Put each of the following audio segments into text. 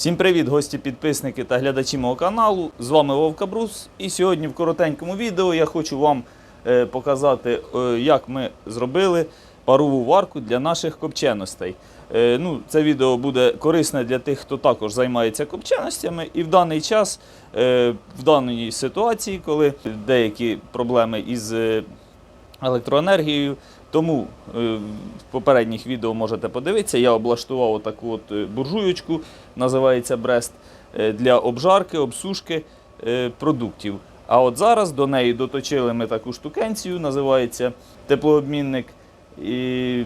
Всім привіт, гості, підписники та глядачі мого каналу. З вами Вовка Брус. І сьогодні в коротенькому відео я хочу вам е, показати, е, як ми зробили парову варку для наших копченостей. Е, ну, це відео буде корисне для тих, хто також займається копченостями. І в даний час, в даній ситуації, коли деякі проблеми із електроенергією. Тому е, в попередніх відео можете подивитися, я облаштував таку от е, буржуєчку, називається Брест, для обжарки, обсушки е, продуктів. А от зараз до неї доточили ми таку штукенцію, називається теплообмінник. І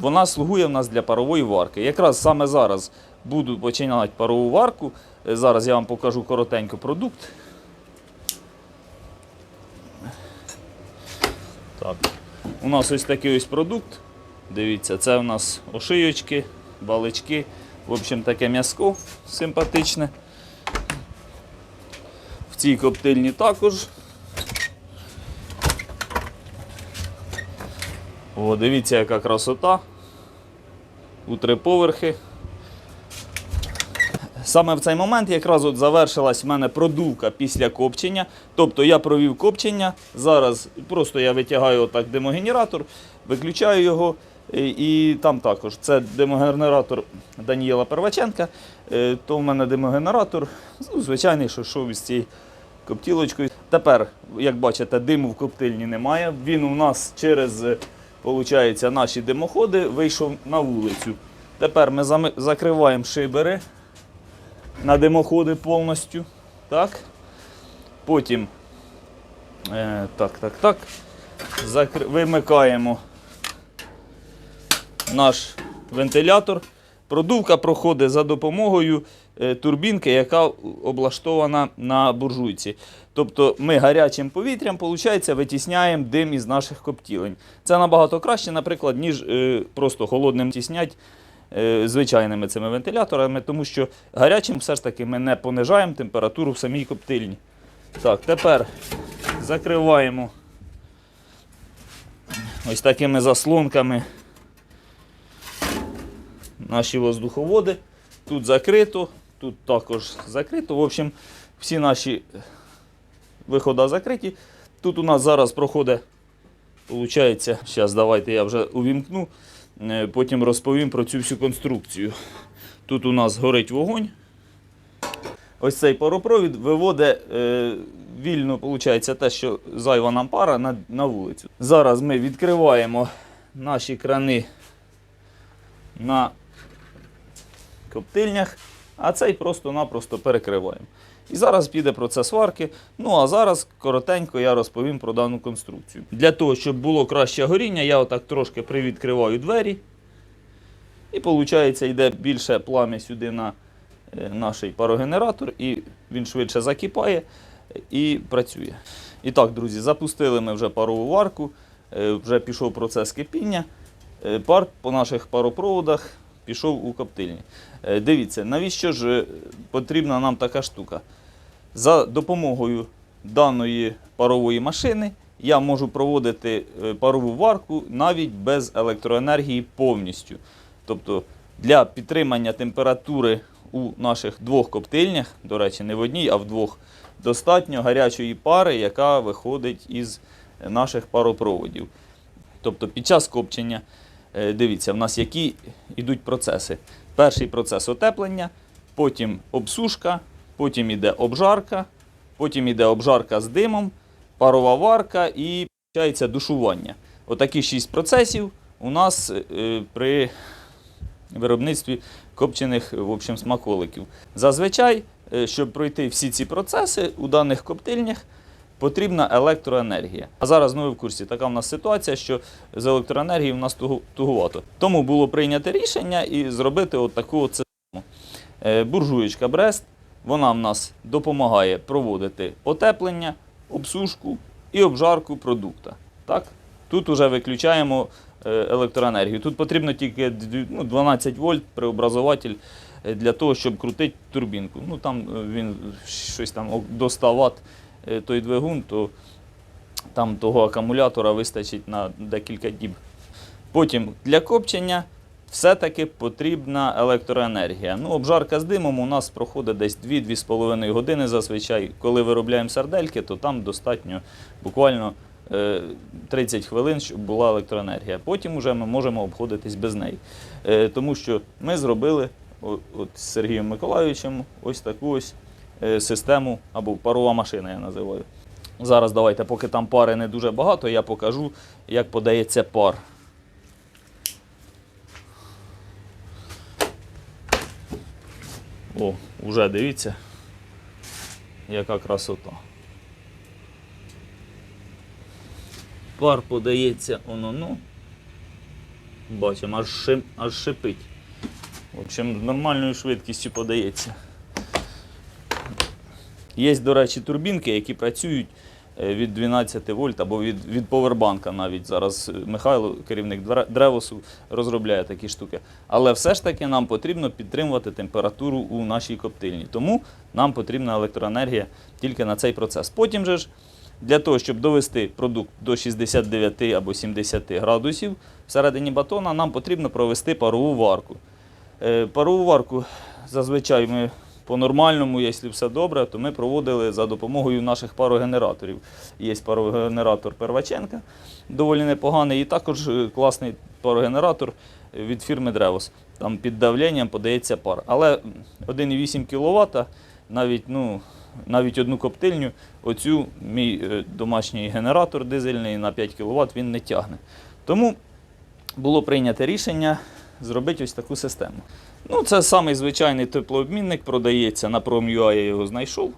вона слугує в нас для парової варки. Якраз саме зараз буду починати парову варку. Зараз я вам покажу коротенько продукт. Так. У нас ось такий ось продукт. Дивіться, це у нас ошийочки, балички. В общем, таке м'яско симпатичне. В цій коптильні також. О, дивіться, яка красота. У три поверхи. Саме в цей момент якраз от завершилась в мене продувка після копчення. Тобто я провів копчення. Зараз просто я витягаю отак димогенератор, виключаю його. І, і там також це димогенератор Данієла Перваченка. Е, То в мене димогенератор, ну, звичайний, що йшов із цією коптілочкою. Тепер, як бачите, диму в коптильні немає. Він у нас через е, наші димоходи вийшов на вулицю. Тепер ми закриваємо шибери на димоходи повністю. Так. Потім е, так, так, так. Закр... Вимикаємо наш вентилятор. Продувка проходить за допомогою е, турбінки, яка облаштована на буржуйці. Тобто ми гарячим повітрям виходить, витісняємо дим із наших коптілень. Це набагато краще, наприклад, ніж е, просто холодним тіснять звичайними цими вентиляторами, тому що гарячим все ж таки ми не понижаємо температуру в самій коптильні. Так, тепер закриваємо ось такими заслонками наші воздуховоди. Тут закрито, тут також закрито. В общем, всі наші виходи закриті. Тут у нас зараз проходить, виходить, зараз давайте я вже увімкну, е, потім розповім про цю всю конструкцію. Тут у нас горить вогонь. Ось цей паропровід виводить е, вільно, виходить, те, що зайва нам пара на, на вулицю. Зараз ми відкриваємо наші крани на коптильнях, а цей просто-напросто перекриваємо. І зараз піде процес варки. Ну а зараз коротенько я розповім про дану конструкцію. Для того, щоб було краще горіння, я отак трошки привідкриваю двері. І виходить, йде більше плам'я сюди на е, наш парогенератор, і він швидше закипає і працює. І так, друзі, запустили ми вже парову варку, е, вже пішов процес кипіння. Е, Пар по наших паропроводах пішов у коптильні. Е, Дивіться, навіщо ж е, потрібна нам така штука? За допомогою даної парової машини я можу проводити е, парову варку навіть без електроенергії повністю. Тобто для підтримання температури у наших двох коптильнях, до речі, не в одній, а в двох, достатньо гарячої пари, яка виходить із наших паропроводів. Тобто під час копчення, дивіться, в нас які йдуть процеси. Перший процес отеплення, потім обсушка, потім йде обжарка, потім йде обжарка з димом, парова варка і виходить, душування. Отакі шість процесів у нас е, при виробництві копчених в общем, смаколиків. Зазвичай, е, щоб пройти всі ці процеси у даних коптильнях, потрібна електроенергія. А зараз ну ви в курсі, така в нас ситуація, що з електроенергією в нас тугу- тугувато. Тому було прийнято рішення і зробити от таку от систему. Е, Буржуєчка Брест, вона в нас допомагає проводити отеплення, обсушку і обжарку продукта. Так? Тут вже виключаємо е, електроенергію. Тут потрібно тільки ну, 12 вольт преобразователь е, для того, щоб крутити турбінку. Ну там він щось там до 100 Вт той двигун, то там того акумулятора вистачить на декілька діб. Потім для копчення все-таки потрібна електроенергія. Ну, обжарка з димом у нас проходить десь 2-2,5 години зазвичай. Коли виробляємо сардельки, то там достатньо буквально е, 30 хвилин, щоб була електроенергія. Потім вже ми можемо обходитись без неї. Е, Тому що ми зробили от з Сергієм Миколайовичем ось таку ось е, систему або парова машина, я називаю. Зараз давайте, поки там пари не дуже багато, я покажу, як подається пар. О, вже дивіться, яка красота. Пар подається воно, ну. Бачимо, аж, шип, аж шипить. З нормальною швидкістю подається. Є, до речі, турбінки, які працюють е, від 12 вольт або від, від повербанка навіть. Зараз е, Михайло, керівник Древосу, розробляє такі штуки. Але все ж таки нам потрібно підтримувати температуру у нашій коптильні. Тому нам потрібна електроенергія тільки на цей процес. Потім же ж, для того, щоб довести продукт до 69 або 70 градусів всередині батона, нам потрібно провести парову варку. Е, Парову варку зазвичай ми по-нормальному, якщо все добре, то ми проводили за допомогою наших парогенераторів. Є парогенератор Перваченка, доволі непоганий, і також е, класний парогенератор від фірми Древос. Там під давленням подається пар. Але 1,8 кВт, навіть, ну, навіть одну коптильню, оцю мій е, домашній генератор дизельний на 5 кВт він не тягне. Тому було прийнято рішення зробити ось таку систему. Ну, це самий звичайний теплообмінник, продається на Prom.ua, я його знайшов,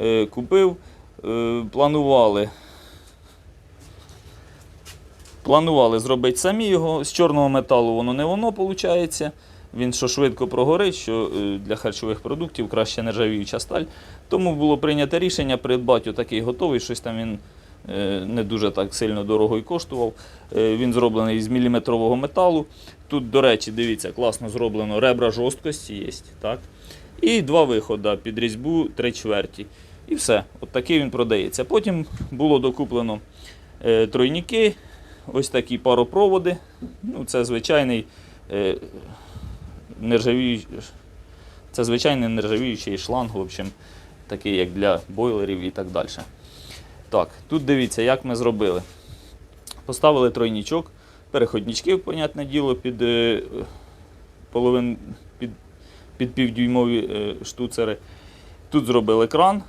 е, купив, е, планували. Планували зробити самі його. З чорного металу воно не воно виходить. Він що швидко прогорить, що е, для харчових продуктів краще нержавіюча сталь. Тому було прийнято рішення придбати отакий готовий, щось там він не дуже так сильно дорого і коштував. Е, Він зроблений з міліметрового металу. Тут, до речі, дивіться, класно зроблено ребра жорсткості є. Так? І два виходи під різьбу 3 чверті. І все. От такий він продається. Потім було докуплено е, тройники, ось такі паропроводи. Ну, це звичайний е, нержавіючий, це звичайний нержавіючий шланг, в общем, такий як для бойлерів і так далі. Так, тут дивіться, як ми зробили. Поставили тройнічок, переходнички, понятне діло, під, е, половин, під, під півдюймові е, штуцери. Тут зробили кран.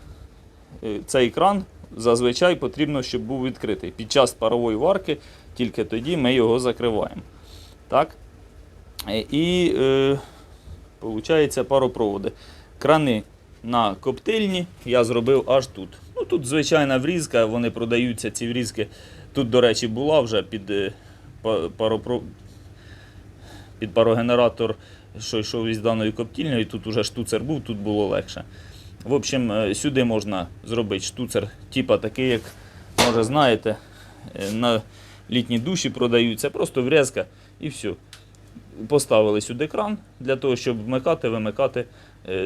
Е, Цей кран зазвичай потрібно, щоб був відкритий. Під час парової варки, тільки тоді ми його закриваємо. Так? І е, виходить паропроводи. Крани на коптильні я зробив аж тут. Тут звичайна врізка, вони продаються, ці врізки. Тут, до речі, була вже під, е, паропро... під парогенератор, що йшов із даною коптільнею. Тут уже штуцер був, тут було легше. В общем, е, сюди можна зробити штуцер, типа такий, як, може, знаєте, е, на літній душі продаються, просто врізка і все. Поставили сюди кран для того, щоб вмикати, вимикати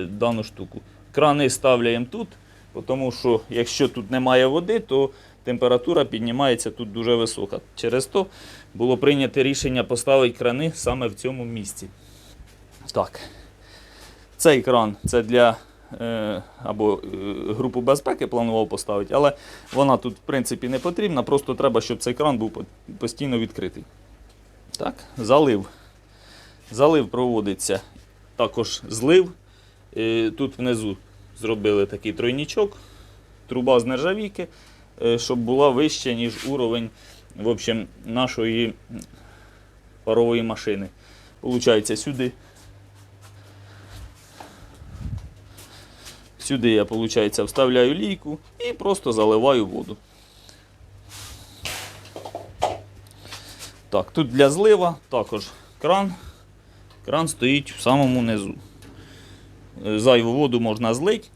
дану штуку. Крани ставляємо тут, тому що якщо тут немає води, то температура піднімається тут дуже висока. Через то було прийнято рішення поставити крани саме в цьому місці. Так. Цей кран це для е, або е, групу безпеки планував поставити, але вона тут в принципі не потрібна, просто треба, щоб цей кран був постійно відкритий. Так, залив. Залив проводиться також злив. Е, Тут внизу зробили такий тройнічок, труба з нержавійки, е, щоб була вища, ніж уровень в общем, нашої парової машини. Получається сюди. Сюди я, получається, вставляю лійку і просто заливаю воду. Так, тут для злива також кран. Кран стоїть в самому низу. Е, Зайву воду можна злити.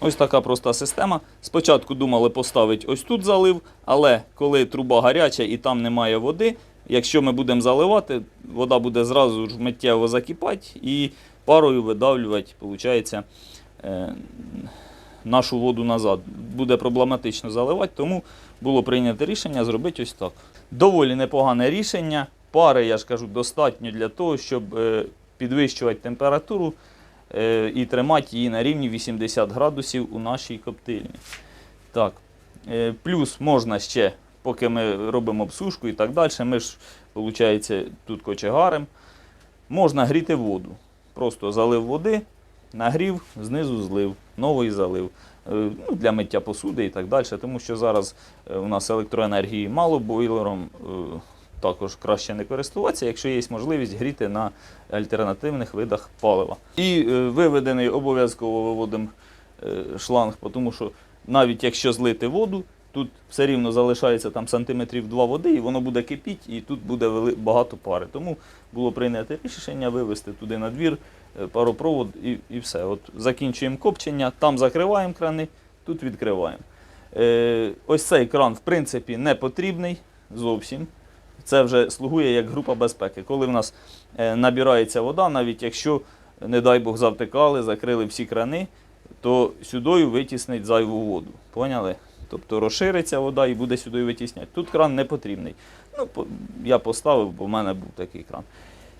Ось така проста система. Спочатку думали поставити ось тут залив, але коли труба гаряча і там немає води, якщо ми будемо заливати, вода буде зразу ж миттєво закипати і парою видавлювати, виходить, е, нашу воду назад. Буде проблематично заливати, тому було прийнято рішення зробити ось так. Доволі непогане рішення. пари, я ж кажу, достатньо для того, щоб е, підвищувати температуру е, і тримати її на рівні 80 градусів у нашій коптильні. Так. Е, Плюс можна ще, поки ми робимо обсушку і так далі, ми ж, виходить, тут кочегарим, можна гріти воду. Просто залив води, нагрів, знизу злив, новий залив. Е, Ну, для миття посуди і так далі, тому що зараз у нас електроенергії мало, бойлером також краще не користуватися, якщо є можливість гріти на альтернативних видах палива. І е, виведений обов'язково виводимо е, шланг, тому що навіть якщо злити воду, тут все рівно залишається там сантиметрів 2 води, і воно буде кипіти, і тут буде багато пари. Тому було прийнято рішення вивести туди на двір е, паропровод і, і все. От закінчуємо копчення, там закриваємо крани, тут відкриваємо. Ось цей кран, в принципі, не потрібний зовсім. Це вже слугує як група безпеки. Коли в нас е, набирається вода, навіть якщо, не дай Бог, завтикали, закрили всі крани, то сюдою витіснить зайву воду. Поняли? Тобто розшириться вода і буде сюди витісняти. Тут кран не потрібний. Ну, я поставив, бо в мене був такий кран.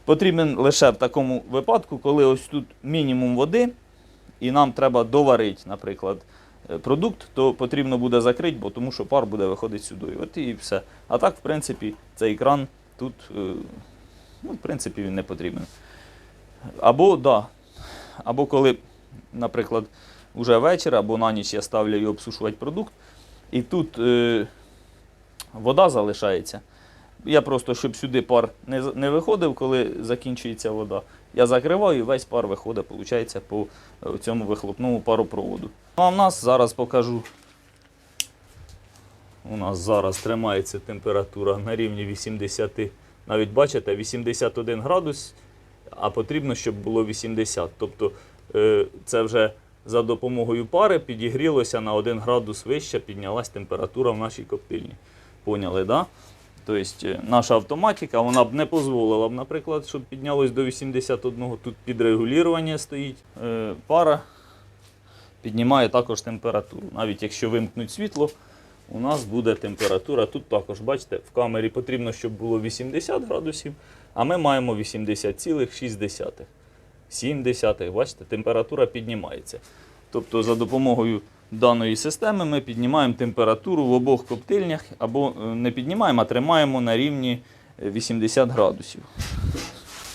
Потрібен лише в такому випадку, коли ось тут мінімум води, і нам треба доварити, наприклад, е, продукт, то потрібно буде закрити, бо тому що пар буде виходити сюди. От і все. А так, в принципі, цей кран тут, е, ну, в принципі, він не потрібен. Або, да, або коли, наприклад, вже вечір або на ніч я ставлю і обсушувати продукт, і тут е, вода залишається. Я просто, щоб сюди пар не, не виходив, коли закінчується вода, я закриваю і весь пар виходить, виходить, по е, цьому вихлопному паропроводу. Ну а в нас зараз покажу. У нас зараз тримається температура на рівні 80, навіть бачите, 81 градус, а потрібно, щоб було 80. Тобто е, це вже за допомогою пари підігрілося на 1 градус вище, піднялась температура в нашій коптильні. Поняли, так? Да? Тобто наша автоматика вона б не дозволила б, наприклад, щоб піднялось до 81. Тут підрегулювання стоїть. Е, Пара піднімає також температуру. Навіть якщо вимкнуть світло, у нас буде температура. Тут також, бачите, в камері потрібно, щоб було 80 градусів, а ми маємо 80,6. 7 бачите, температура піднімається. Тобто за допомогою даної системи ми піднімаємо температуру в обох коптильнях або е, не піднімаємо, а тримаємо на рівні е, 80 градусів.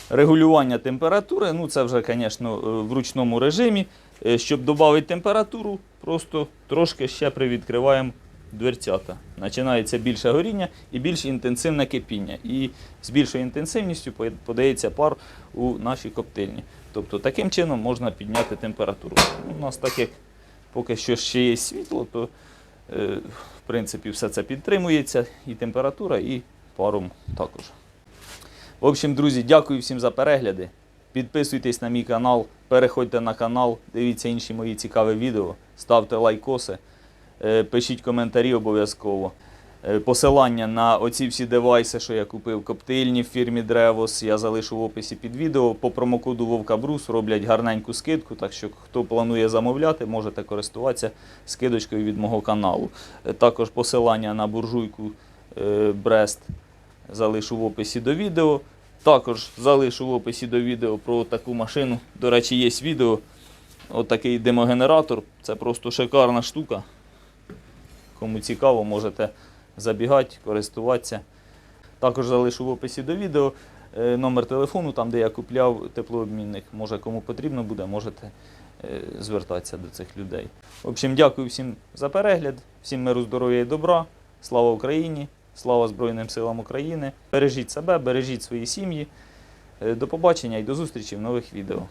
Регулювання температури, ну це вже, звісно, е, в ручному режимі. Е, Щоб додати температуру, просто трошки ще привідкриваємо дверцята. Починається більше горіння і більш інтенсивне кипіння. І з більшою інтенсивністю подається пар у нашій коптильні. Тобто таким чином можна підняти температуру. У нас так як поки що ще є світло, то е, в принципі все це підтримується, і температура, і паром також. В общем, друзі, дякую всім за перегляди. Підписуйтесь на мій канал, переходьте на канал, дивіться інші мої цікаві відео, ставте лайкоси, е, пишіть коментарі обов'язково. Е, Посилання на оці всі девайси, що я купив, коптильні в фірмі Drevos, я залишу в описі під відео. По промокоду Вовка Брус роблять гарненьку скидку, так що хто планує замовляти, можете користуватися скидочкою від мого каналу. Е, Також посилання на буржуйку е, Брест залишу в описі до відео. Також залишу в описі до відео про таку машину. До речі, є відео. Отакий димогенератор. Це просто шикарна штука. Кому цікаво, можете забігати, користуватися. Також залишу в описі до відео е, номер телефону, там де я купляв теплообмінник. Може кому потрібно буде, можете е, звертатися до цих людей. В общем, дякую всім за перегляд, всім миру, здоров'я і добра. Слава Україні! Слава Збройним силам України! Бережіть себе, бережіть свої сім'ї. Е, До побачення і до зустрічі в нових відео.